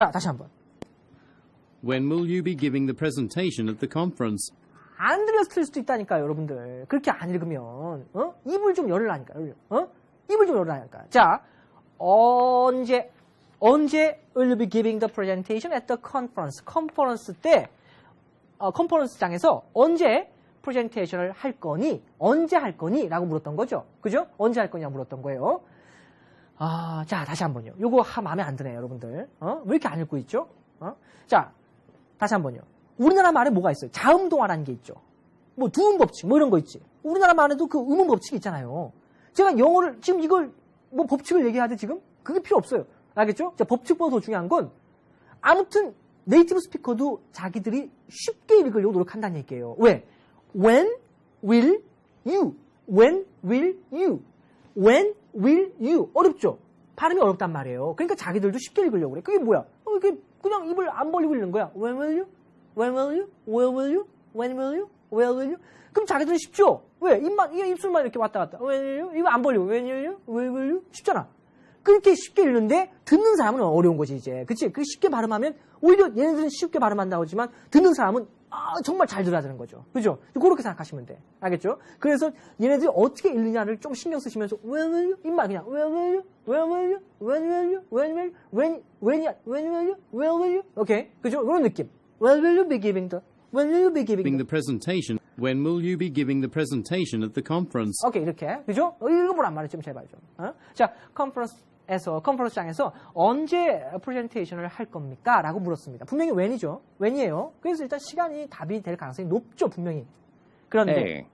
자, 다시 한번. When will you be giving the presentation at the conference? 안 틀릴 수도 있다니까요, 여러분들. 그렇게 안 읽으면, 어? 입을 좀 열으라니까, 요 어? 입을 좀 열으라니까. 자, 언제, 언제 will you be giving the presentation at the conference? 컨퍼런스 때, 어, 컨퍼런스장에서 언제 프레젠테이션을 할 거니? 언제 할 거니? 라고 물었던 거죠. 그죠? 언제 할 거냐고 물었던 거예요. 아, 자, 다시 한 번요. 요거 하, 마음에 안 드네요, 여러분들. 어? 왜 이렇게 안 읽고 있죠? 어? 자, 다시 한 번요. 우리나라 말에 뭐가 있어요? 자음동화라는 게 있죠. 뭐 두음 법칙 뭐 이런 거 있지. 우리나라 말에도 그 음음 법칙이 있잖아요. 제가 영어를 지금 이걸 뭐 법칙을 얘기하지 지금 그게 필요 없어요. 알겠죠? 자, 법칙보다 더 중요한 건 아무튼 네이티브 스피커도 자기들이 쉽게 읽으려고 노력한다는 얘기예요. 왜? When will you? When will you? When will you? 어렵죠? 발음이 어렵단 말이에요. 그러니까 자기들도 쉽게 읽으려고 그래. 그게 뭐야? 어, 이게 그냥 입을 안 벌리고 읽는 거야. When will you? When will you? Where will you? When will you? Where will you? 그럼 자기들은 쉽죠? 왜? 입만, 이 입술만 이렇게 왔다 갔다. When will you? 이거 안 벌리고. When will you? Where will you? 쉽잖아. 그렇게 쉽게 읽는데 듣는 사람은 어려운 거지 이제. 그치? 그 쉽게 발음하면 오히려 얘네들은 쉽게 발음한다고 하지만 듣는 사람은 아, 정말 잘 들어야 되는 거죠. 그죠? 그렇게 생각하시면 돼. 알겠죠? 그래서 얘네들이 어떻게 읽느냐를 좀 신경 쓰시면서 when will you? 입만 그냥 when will you? when will you? when will you? when will you? when when이야? when will you? where will you? 오케이. 그죠? 그런 느낌. when will you be giving the when will you be giving Giving the the presentation. When will you be giving the presentation at the conference? 오케이 이렇게 그죠? 어, 읽어보란 말이에요 좀 제발 좀. 어? 자 컨퍼런스 에서 컨퍼런스장에서 언제 프레젠테이션을 할 겁니까? 라고 물었습니다. 분명히 when이죠. when이에요. 그래서 일단 시간이 답이 될 가능성이 높죠 분명히. 그런데 A.